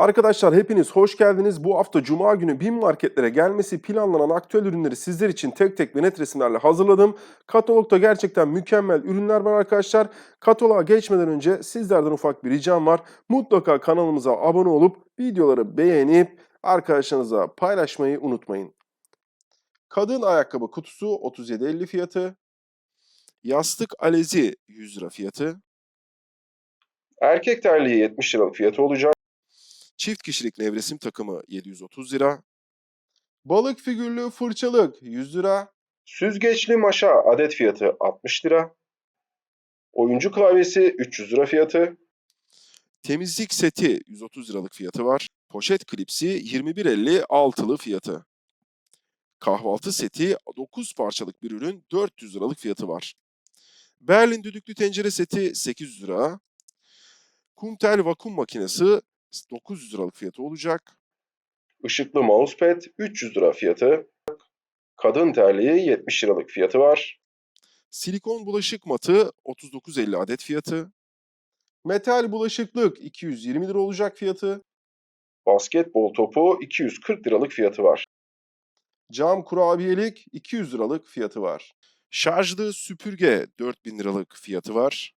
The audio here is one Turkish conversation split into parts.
Arkadaşlar hepiniz hoş geldiniz. Bu hafta Cuma günü BİM marketlere gelmesi planlanan aktüel ürünleri sizler için tek tek ve net resimlerle hazırladım. Katalogda gerçekten mükemmel ürünler var arkadaşlar. Kataloğa geçmeden önce sizlerden ufak bir ricam var. Mutlaka kanalımıza abone olup videoları beğenip arkadaşlarınıza paylaşmayı unutmayın. Kadın ayakkabı kutusu 37.50 fiyatı. Yastık alezi 100 lira fiyatı. Erkek terliği 70 liralık fiyatı olacak. Çift kişilik nevresim takımı 730 lira. Balık figürlü fırçalık 100 lira. Süzgeçli maşa adet fiyatı 60 lira. Oyuncu klavyesi 300 lira fiyatı. Temizlik seti 130 liralık fiyatı var. Poşet klipsi 21.50 altılı fiyatı. Kahvaltı seti 9 parçalık bir ürün 400 liralık fiyatı var. Berlin düdüklü tencere seti 800 lira. Kuntel vakum makinesi 900 liralık fiyatı olacak. Işıklı mousepad 300 lira fiyatı. Kadın terliği 70 liralık fiyatı var. Silikon bulaşık matı 39.50 adet fiyatı. Metal bulaşıklık 220 lira olacak fiyatı. Basketbol topu 240 liralık fiyatı var. Cam kurabiyelik 200 liralık fiyatı var. Şarjlı süpürge 4000 liralık fiyatı var.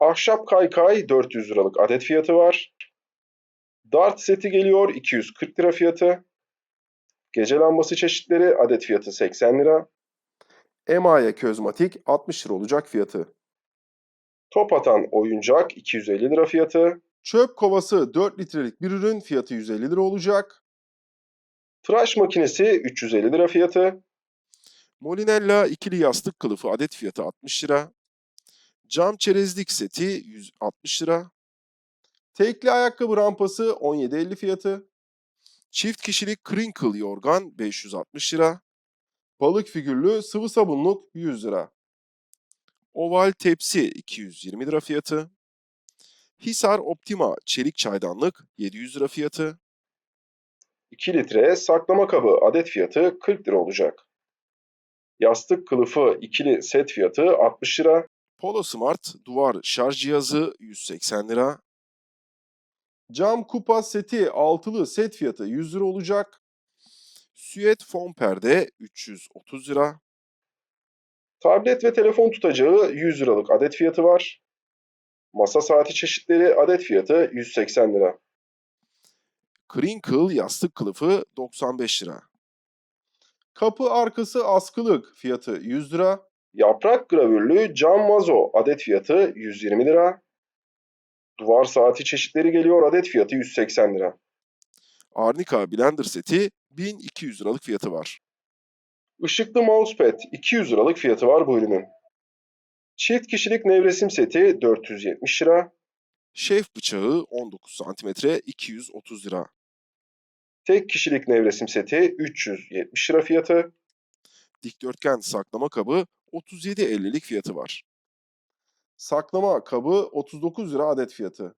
Ahşap kaykay 400 liralık adet fiyatı var. Dart seti geliyor 240 lira fiyatı. Gece lambası çeşitleri adet fiyatı 80 lira. Emaye közmatik 60 lira olacak fiyatı. Top atan oyuncak 250 lira fiyatı. Çöp kovası 4 litrelik bir ürün fiyatı 150 lira olacak. Tıraş makinesi 350 lira fiyatı. Molinella ikili yastık kılıfı adet fiyatı 60 lira. Cam çerezlik seti 160 lira. Tekli ayakkabı rampası 17.50 fiyatı. Çift kişilik crinkle yorgan 560 lira. Balık figürlü sıvı sabunluk 100 lira. Oval tepsi 220 lira fiyatı. Hisar Optima çelik çaydanlık 700 lira fiyatı. 2 litre saklama kabı adet fiyatı 40 lira olacak. Yastık kılıfı ikili set fiyatı 60 lira. Polo Smart duvar şarj cihazı 180 lira. Cam kupa seti altılı set fiyatı 100 lira olacak. Süet fon perde 330 lira. Tablet ve telefon tutacağı 100 liralık adet fiyatı var. Masa saati çeşitleri adet fiyatı 180 lira. Crinkle yastık kılıfı 95 lira. Kapı arkası askılık fiyatı 100 lira. Yaprak gravürlü cam vazo adet fiyatı 120 lira. Duvar saati çeşitleri geliyor adet fiyatı 180 lira. Arnica blender seti 1200 liralık fiyatı var. Işıklı mousepad 200 liralık fiyatı var bu ürünün. Çift kişilik nevresim seti 470 lira. Şef bıçağı 19 cm 230 lira. Tek kişilik nevresim seti 370 lira fiyatı. Dikdörtgen saklama kabı 37.50'lik fiyatı var. Saklama kabı 39 lira adet fiyatı.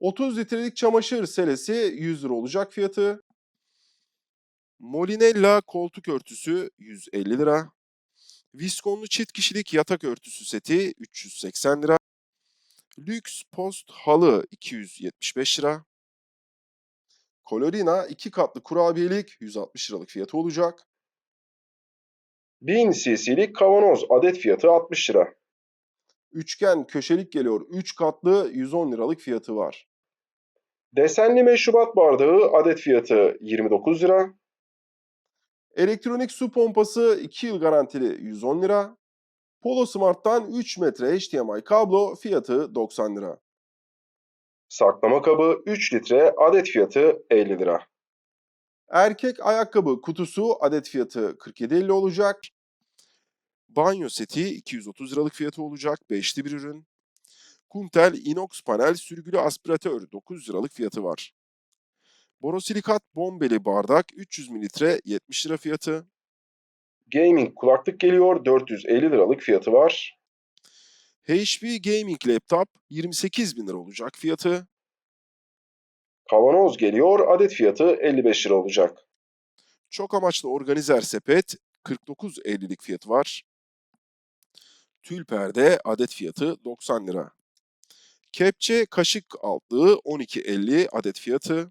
30 litrelik çamaşır selesi 100 lira olacak fiyatı. Molinella koltuk örtüsü 150 lira. Viskonlu çift kişilik yatak örtüsü seti 380 lira. Lüks post halı 275 lira. Colorina iki katlı kurabiyelik 160 liralık fiyatı olacak. 1000 cc'lik kavanoz adet fiyatı 60 lira. Üçgen köşelik geliyor 3 katlı 110 liralık fiyatı var. Desenli meşrubat bardağı adet fiyatı 29 lira. Elektronik su pompası 2 yıl garantili 110 lira. Polo Smart'tan 3 metre HDMI kablo fiyatı 90 lira. Saklama kabı 3 litre adet fiyatı 50 lira. Erkek ayakkabı kutusu adet fiyatı 47.50 olacak. Banyo seti 230 liralık fiyatı olacak. Beşli bir ürün. Kuntel inox panel sürgülü aspiratör 900 liralık fiyatı var. Borosilikat bombeli bardak 300 mililitre 70 lira fiyatı. Gaming kulaklık geliyor 450 liralık fiyatı var. HP Gaming Laptop 28 bin lira olacak fiyatı. Kavanoz geliyor adet fiyatı 55 lira olacak. Çok amaçlı organizer sepet 49.50'lik fiyatı var. Tül perde adet fiyatı 90 lira. Kepçe kaşık altlığı 12.50 adet fiyatı.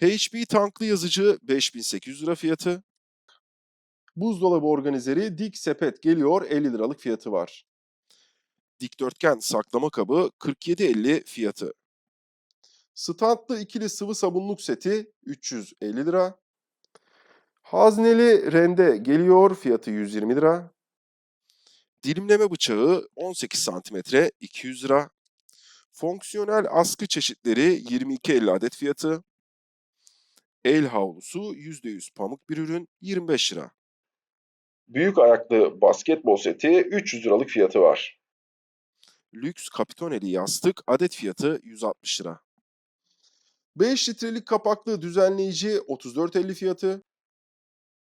HP tanklı yazıcı 5800 lira fiyatı. Buzdolabı organizeri dik sepet geliyor 50 liralık fiyatı var. Dikdörtgen saklama kabı 47.50 fiyatı. Standlı ikili sıvı sabunluk seti 350 lira. Hazneli rende geliyor fiyatı 120 lira. Dilimleme bıçağı 18 cm 200 lira. Fonksiyonel askı çeşitleri 22.50 adet fiyatı. El havlusu %100 pamuk bir ürün 25 lira. Büyük ayaklı basketbol seti 300 liralık fiyatı var. Lüks kapitoneli yastık adet fiyatı 160 lira. 5 litrelik kapaklı düzenleyici 34.50 fiyatı.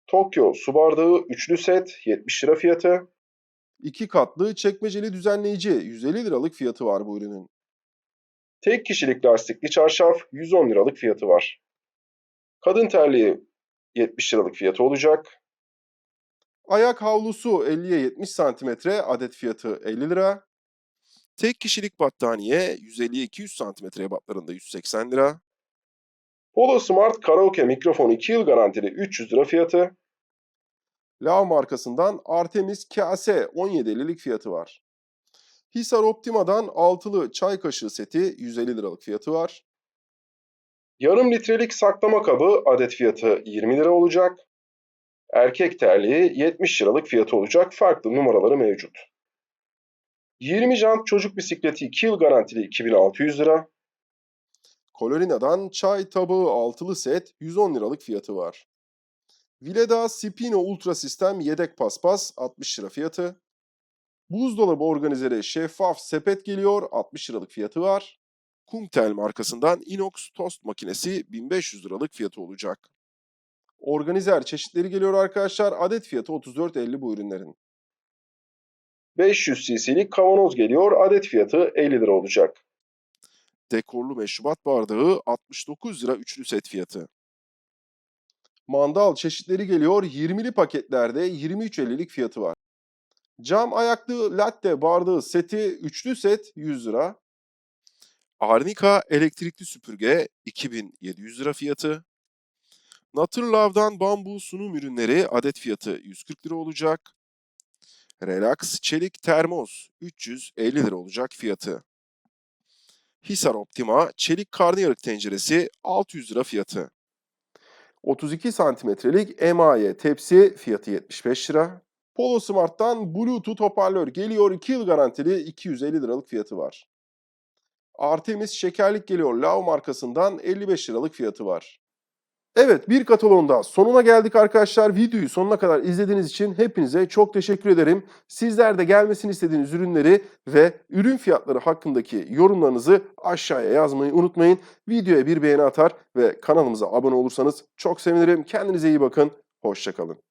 Tokyo su bardağı üçlü set 70 lira fiyatı. 2 katlı çekmeceli düzenleyici 150 liralık fiyatı var bu ürünün. Tek kişilik lastikli çarşaf 110 liralık fiyatı var. Kadın terliği 70 liralık fiyatı olacak. Ayak havlusu 50'ye 70 cm adet fiyatı 50 lira. Tek kişilik battaniye 150'ye 200 cm ebatlarında 180 lira. Polo Smart Karaoke mikrofon 2 yıl garantili 300 lira fiyatı. Lav markasından Artemis Kase 17.50'lik fiyatı var. Hisar Optima'dan altılı çay kaşığı seti 150 liralık fiyatı var. Yarım litrelik saklama kabı adet fiyatı 20 lira olacak. Erkek terliği 70 liralık fiyatı olacak. Farklı numaraları mevcut. 20 jant çocuk bisikleti 2 yıl garantili 2600 lira. Colorina'dan çay tabağı altılı set 110 liralık fiyatı var. Vileda Spino Ultra Sistem yedek paspas 60 lira fiyatı. Buzdolabı organizeri şeffaf sepet geliyor 60 liralık fiyatı var. Kumtel markasından inox tost makinesi 1500 liralık fiyatı olacak. Organizer çeşitleri geliyor arkadaşlar. Adet fiyatı 34.50 bu ürünlerin. 500 cc'lik kavanoz geliyor. Adet fiyatı 50 lira olacak. Dekorlu meşrubat bardağı 69 lira üçlü set fiyatı. Mandal çeşitleri geliyor 20'li paketlerde 23.50'lik fiyatı var. Cam ayaklı latte bardağı seti üçlü set 100 lira. Arnica elektrikli süpürge 2700 lira fiyatı. Naturlov'dan bambu sunum ürünleri adet fiyatı 140 lira olacak. Relax çelik termos 350 lira olacak fiyatı. Hisar Optima çelik karnıyarık tenceresi 600 lira fiyatı. 32 santimetrelik emaye tepsi fiyatı 75 lira. Polo Smart'tan Bluetooth hoparlör geliyor 2 yıl garantili 250 liralık fiyatı var. Artemis şekerlik geliyor Lav markasından 55 liralık fiyatı var. Evet bir kataloğun daha sonuna geldik arkadaşlar. Videoyu sonuna kadar izlediğiniz için hepinize çok teşekkür ederim. Sizler de gelmesini istediğiniz ürünleri ve ürün fiyatları hakkındaki yorumlarınızı aşağıya yazmayı unutmayın. Videoya bir beğeni atar ve kanalımıza abone olursanız çok sevinirim. Kendinize iyi bakın. Hoşçakalın.